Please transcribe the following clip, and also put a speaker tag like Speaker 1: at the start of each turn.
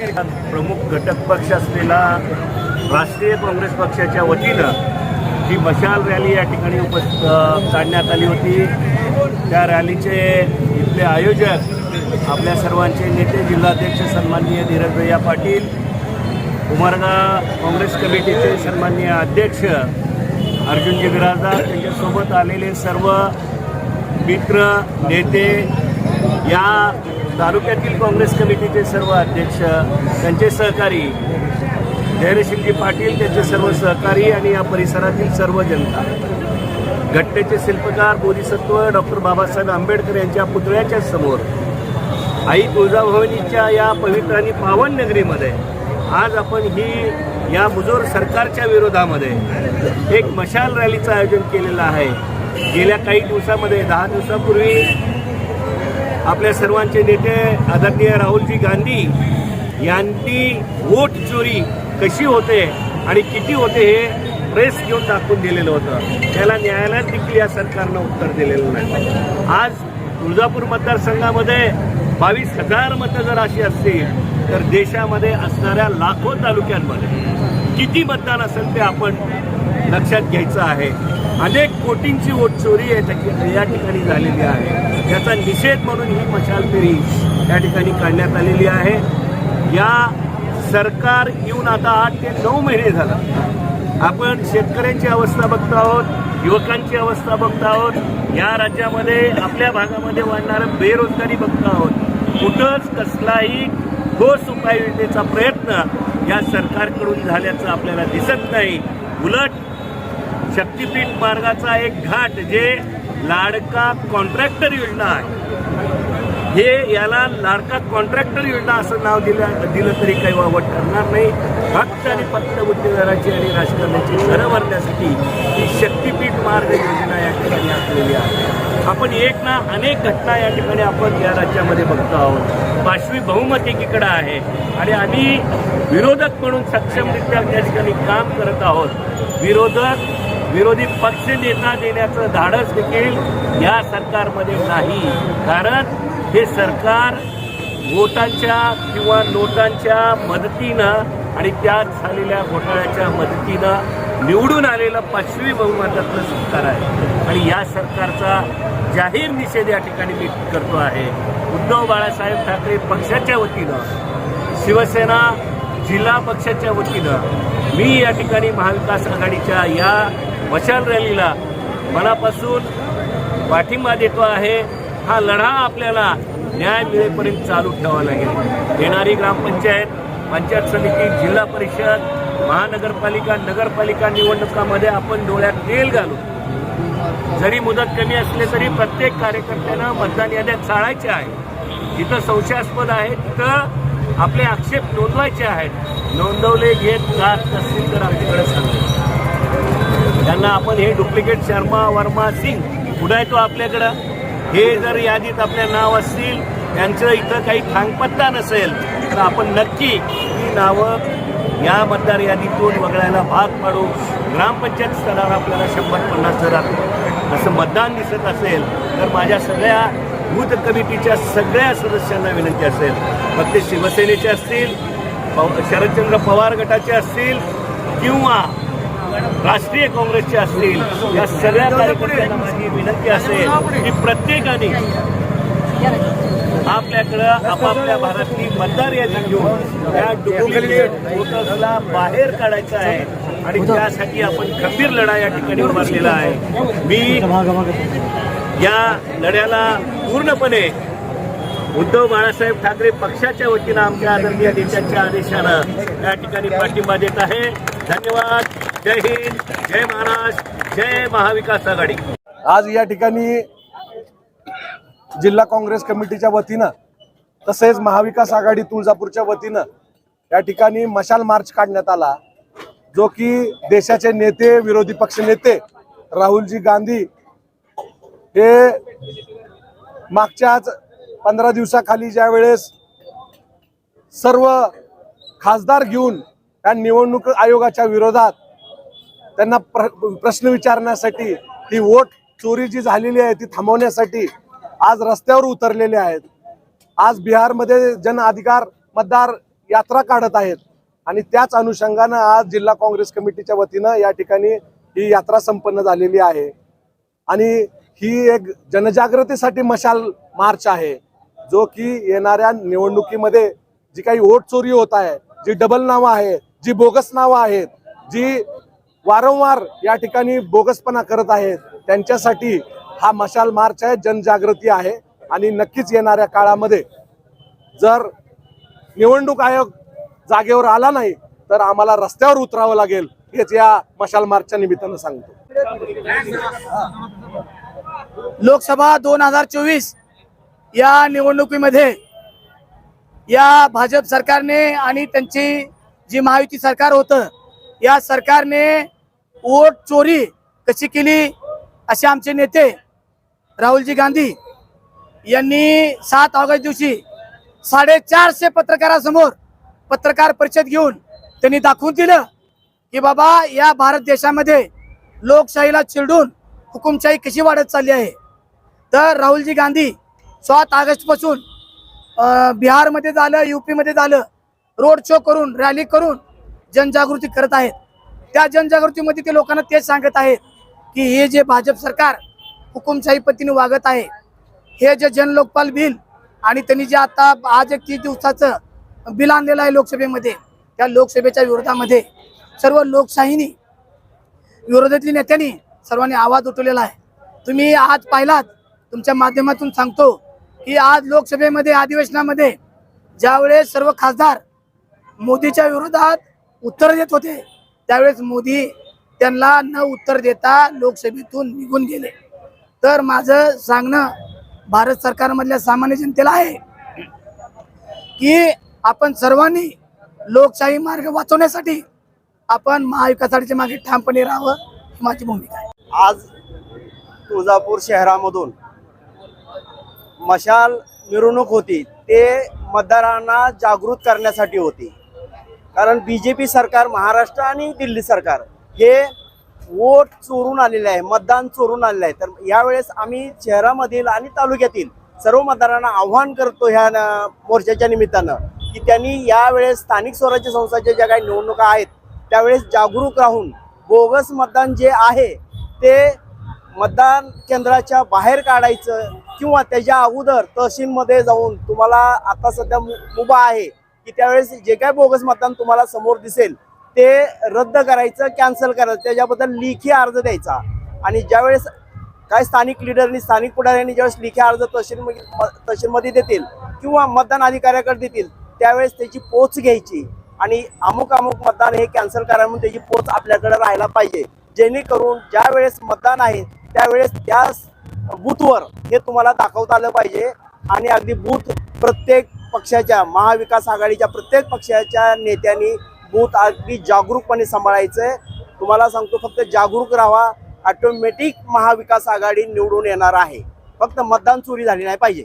Speaker 1: प्रमुख घटक पक्ष असलेला राष्ट्रीय काँग्रेस पक्षाच्या वतीनं ही मशाल रॅली या ठिकाणी उपस्थित काढण्यात आली होती. त्या रॅलीचे इथले आयोजक आपल्या सर्वांचे नेते जिल्हाध्यक्ष सन्माननीय धीरज भैया पाटील उमरगा काँग्रेस कमिटीचे सन्माननीय अध्यक्ष अर्जुनजी बिराजदार त्यांच्यासोबत आलेले सर्व मित्र नेते या तालुक्यातील काँग्रेस कमिटीचे सर्व अध्यक्ष त्यांचे सहकारी धैर्यशिंगजी पाटील त्यांचे सर्व सहकारी आणि या परिसरातील सर्व जनता घटनेचे शिल्पकार बोधिसत्व डॉक्टर बाबासाहेब आंबेडकर यांच्या पुतळ्याच्या समोर आई तुळजाभवानीच्या या पवित्र आणि पावन नगरीमध्ये आज आपण ही या मुजोर सरकारच्या विरोधामध्ये एक मशाल रॅलीचं आयोजन केलेलं आहे. गेल्या काही दिवसामध्ये दहा दिवसापूर्वी आपल्या सर्वांचे नेते आदरणीय राहुलजी गांधी यांनी वोट चोरी कशी होते आणि किती होते हे प्रेस घेऊन दाखवून दिलेलं होतं. त्याला न्यायालयात देखील या सरकारनं उत्तर दिलेलं नाही. आज तुळजापूर मतदारसंघामध्ये बावीस हजार मतं जर अशी असतील तर देशामध्ये असणाऱ्या लाखो तालुक्यांमध्ये किती मतदान असेल ते आपण लक्षात घ्यायचं आहे. अनेक कोटींची वोट चोरी या या ठिकाणी झालेली आहे. याचा निषेध म्हणून ही मशाल फेरी या ठिकाणी काढण्यात आलेली आहे. या सरकार येऊन आता आठ ते नऊ महिने झाला. आपण शेतकऱ्यांची अवस्था बघत आहोत युवकांची अवस्था बघत आहोत. या राज्यामध्ये आपल्या भागामध्ये वाढणारं बेरोजगारी बघत आहोत. कुठंच कसलाही ठोस उपाययोजनेचा प्रयत्न या सरकारकडून झाल्याचं आपल्याला दिसत नाही. उलट शक्तीपीठ मार्गाचा एक घाट जे लाडका कॉन्ट्रॅक्टर योजना आहे. हे याला लाडका कॉन्ट्रॅक्टर योजना असं नाव दिलं दिलं तरी काही वावट ठरणार नाही. फक्त आणि फक्त गुत्तेदाराची आणि राजकारणाची घरं भरण्यासाठी ही शक्तीपीठ मार्ग योजना या ठिकाणी असलेली आहे. आपण एक ना अनेक घटना या ठिकाणी आपण या राज्यामध्ये बघतो आहोत. पाशवी बहुमत एकीकडे आहे आणि आम्ही विरोधक म्हणून सक्षमरित्या त्या ठिकाणी काम करत आहोत. विरोधक विरोधी पक्ष नेता देण्याचं धाडस देखील या सरकारमध्ये नाही. कारण हे सरकार वोटांच्या किंवा नोटांच्या मदतीनं आणि त्यात झालेल्या घोटाळ्याच्या मदतीनं निवडून आलेलं पाचवी बहुमतातलं सरकार आहे. आणि या सरकारचा जाहीर निषेध या ठिकाणी मी करतो आहे. उद्धव बाळासाहेब ठाकरे पक्षाच्या वतीनं शिवसेना जिल्हा पक्षाच्या वतीनं मी या ठिकाणी महाविकास आघाडीच्या या मशाल रॅलीला मनापासून पाठिंबा देतो आहे. हा लढा आपल्याला न्याय मिळेपर्यंत चालू ठेवावा लागेल. येणारी ग्रामपंचायत पंचायत समिती जिल्हा परिषद महानगरपालिका नगरपालिका निवडणुकामध्ये आपण डोळ्यात तेल घालू जरी मुदत कमी असले तरी प्रत्येक कार्यकर्त्यानं मतदान याद्या चाळायचे आहे जिथं संशयास्पद आहे तिथं आपले आक्षेप नोंदवायचे आहेत. नोंदवले घेत जात नसतील तर आमच्याकडे सांगा त्यांना आपण हे डुप्लिकेट शर्मा वर्मा सिंग उडायतो आपल्याकडं. हे जर यादीत आपल्या नाव असतील त्यांचं इथं काही थांगपत्ता नसेल तर आपण नक्की ही नावं या मतदार यादीतून वगळायला भाग पाडू. ग्रामपंचायत स्तरावर आपल्याला शंभर पन्नास जर असं मतदान दिसत असेल तर माझ्या सगळ्या बूथ कमिटीच्या सगळ्या सदस्यांना विनंती असेल. मग ते शिवसेनेचे असतील पव- शरदचंद्र पवार गटाचे असतील किंवा राष्ट्रीय काँग्रेसचे असतील या सगळ्या कार्यकर्त्यांना माझी विनंती असेल की प्रत्येकाने आपल्याकडं आपापल्या भागातली मतदार यादी घेऊन त्या डुप्लिकेट वोटर्सला बाहेर काढायचं आहे. आणि त्यासाठी आपण खंबीर लढा या ठिकाणी उभारलेला आहे. मी या लढ्याला पूर्णपणे उद्धव बाळासाहेब ठाकरे पक्षाच्या वतीनं आमच्या आदरणीय नेत्यांच्या आदेशानं या ठिकाणी पाठिंबा देत आहे. धन्यवाद. जय हिंद. जय महाराष्ट्र. जय महाविकास आघाडी.
Speaker 2: आज या ठिकाणी जिल्हा काँग्रेस कमिटीच्या वतीनं तसेच महाविकास आघाडी तुळजापूरच्या वतीनं या ठिकाणी मशाल मार्च काढण्यात आला जो की देशाचे नेते विरोधी पक्ष नेते राहुलजी गांधी हे मागच्याच पंधरा दिवसाखाली ज्या वेळेस सर्व खासदार घेऊन या निवडणूक आयोगाच्या विरोधात त्यांना प्र प्रश्न विचारण्यासाठी ही वोट चोरी जी झालेली आहे ती थांबवण्यासाठी आज रस्त्यावर उतरलेले आहेत. आज बिहारमध्ये जन अधिकार मतदार यात्रा काढत आहेत. आणि त्याच अनुषंगानं आज जिल्हा काँग्रेस कमिटीच्या वतीनं या ठिकाणी ही यात्रा संपन्न झालेली आहे. आणि ही एक जनजागृतीसाठी मशाल मार्च आहे. जो की येणाऱ्या निवडणुकीमध्ये जी काही वोट चोरी होत आहे जी डबल नावं आहे जी बोगस नावं आहेत जी वारंवार या ठिकाणी बोगसपणा करत आहेत त्यांच्यासाठी हा मशाल मार्च आहे जनजागृती आहे आणि नक्कीच येणाऱ्या काळामध्ये जर निवडणूक आयोग जागेवर आला नाही तर आम्हाला रस्त्यावर उतरावं लागेल हेच या मशाल मार्चच्या निमित्तानं सांगतो.
Speaker 3: लोकसभा दोन हजार चोवीस या निवडणुकीमध्ये या भाजप सरकारने आणि त्यांची जी महायुती सरकार होतं या सरकारने वोट चोरी कशी केली असे आमचे नेते राहुलजी गांधी यांनी सात ऑगस्ट दिवशी साडेचारशे पत्रकारासमोर पत्रकार परिषद घेऊन त्यांनी दाखवून दिलं की बाबा या भारत देशामध्ये लोकशाहीला चिरडून हुकुमशाही कशी वाढत चालली आहे? तर राहुलजी गांधी सात ऑगस्टपासून बिहारमध्ये झालं युपीमध्ये झालं रोड शो करून रॅली करून जनजागृती करत आहेत. त्या जनजागृतीमध्ये ते लोकांना तेच सांगत आहेत की हे जे भाजप सरकार हुकुमशाही पद्धतीने वागत आहे. हे जे जनलोकपाल बिल आणि त्यांनी जे आता आज एक तीस दिवसाचं बिल आणलेलं आहे लोकसभेमध्ये त्या लोकसभेच्या विरोधामध्ये सर्व लोकशाहीनी विरोधातली नेत्यांनी सर्वांनी आवाज उठवलेला आहे. तुम्ही आज पाहिलात तुमच्या माध्यमातून सांगतो की आज लोकसभेमध्ये अधिवेशनामध्ये ज्यावेळेस सर्व खासदार मोदीच्या विरोधात उत्तर देत होते त्यावेळेस मोदी त्यांना न उत्तर देता लोकसभेतून निघून गेले. तर माझं सांगणं भारत सरकारमधल्या सामान्य जनतेला आहे की आपण सर्वांनी लोकशाही मार्ग वाचवण्यासाठी आपण महाविकास आघाडीच्या मागे ठामपणे राहावं ही माझी भूमिका आहे.
Speaker 4: आज तुळजापूर शहरामधून मशाल मिरवणूक होती. ते मतदारांना जागृत करण्यासाठी होती. कारण बी जे पी सरकार महाराष्ट्र आणि दिल्ली सरकार हे वोट चोरून आलेले आहे मतदान चोरून आलेलं आहे. तर यावेळेस आम्ही शहरामधील आणि तालुक्यातील सर्व मतदारांना आव्हान करतो ह्या न- मोर्चाच्या निमित्तानं की त्यांनी यावेळेस स्थानिक स्वराज्य संस्थाच्या ज्या काही निवडणुका आहेत त्यावेळेस जागरूक राहून बोगस मतदान जे आहे ते मतदान केंद्राच्या बाहेर काढायचं किंवा त्याच्या अगोदर तहसीलमध्ये जाऊन तुम्हाला आता सध्या मु- मुभा आहे की त्यावेळेस जे काय बोगस मतदान तुम्हाला समोर दिसेल ते रद्द करायचं कॅन्सल करायचं त्याच्याबद्दल लेखी अर्ज द्यायचा. आणि ज्यावेळेस काय स्थानिक लिडरनी स्थानिक पुढाऱ्यांनी ज्यावेळेस लेखी अर्ज तहसील तहसीलमध्ये देतील किंवा मतदान अधिकाऱ्याकडे देतील त्यावेळेस त्याची पोच घ्यायची. आणि अमुक अमुक मतदान हे कॅन्सल करा म्हणून त्याची पोच आपल्याकडे राहायला पाहिजे. जेणेकरून ज्या वेळेस मतदान आहे त्यावेळेस त्या बूथवर हे तुम्हाला दाखवता आलं पाहिजे. आणि अगदी बूथ प्रत्येक पक्षाच्या महाविकास आघाडीच्या प्रत्येक पक्षाच्या नेत्यांनी बूथ अगदी जागरूकपणे सांभाळायचं आहे तुम्हाला सांगतो फक्त जागरूक राहा. ऑटोमॅटिक महाविकास आघाडी निवडून येणार आहे. फक्त मतदान चोरी झाली नाही पाहिजे.